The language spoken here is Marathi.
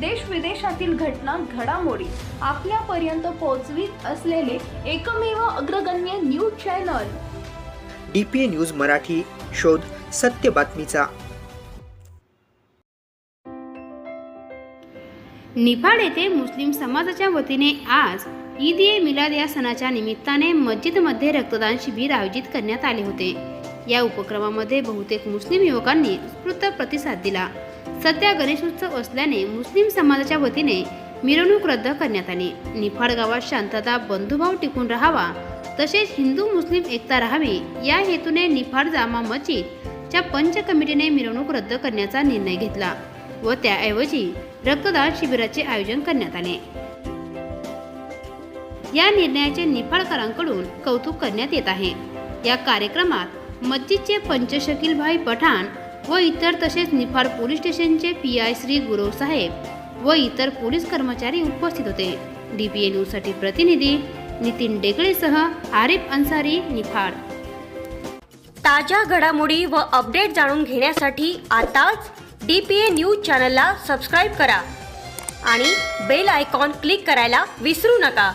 देश विदेशातील घटना घडामोडी आपल्यापर्यंत पोहोचवीत असलेले एकमेव अग्रगण्य news channel. D P A news Marathi शोध सत्य बातमीचा. निफाड येथे मुस्लिम समाजाच्या वतीने आज ईद ए मिलाद या सणाच्या निमित्ताने मस्जिदमध्ये रक्तदान शिबिर आयोजित करण्यात आले होते. या उपक्रमामध्ये बहुतेक मुस्लिम युवकांनी उत्स्फूर्त प्रतिसाद दिला. सध्या गणेशोत्सव असल्याने मुस्लिम समाजाच्या वतीने मिरवणूक रद्द करण्यात आली. निफाड गावात शांतता बंधुभाव टिकून राहावा तसेच हिंदू मुस्लिम एकता राहावी या हेतूने निफाड जामा मस्जिदच्या पंच कमिटीने मिरवणूक रद्द करण्याचा निर्णय घेतला व त्याऐवजी रक्तदान शिबिराचे आयोजन करण्यात आले. या निर्णयाचे निफाडकरांकडून कौतुक करण्यात येत आहे. या कार्यक्रमात मस्जिदचे पंचशकील भाई पठाण व इतर तसेच निफाड पोलीस स्टेशनचे पी आय श्री गुरव साहेब व इतर पोलीस कर्मचारी उपस्थित होते. डीपीए न्यूजसाठी प्रतिनिधी नितीन डेगळेसह आरिफ अन्सारी निफाड. ताज्या घडामोडी व अपडेट जाणून घेण्यासाठी आताच डी पी ए न्यूज चॅनलला सबस्क्राईब करा आणि बेल आयकॉन क्लिक करायला विसरू नका.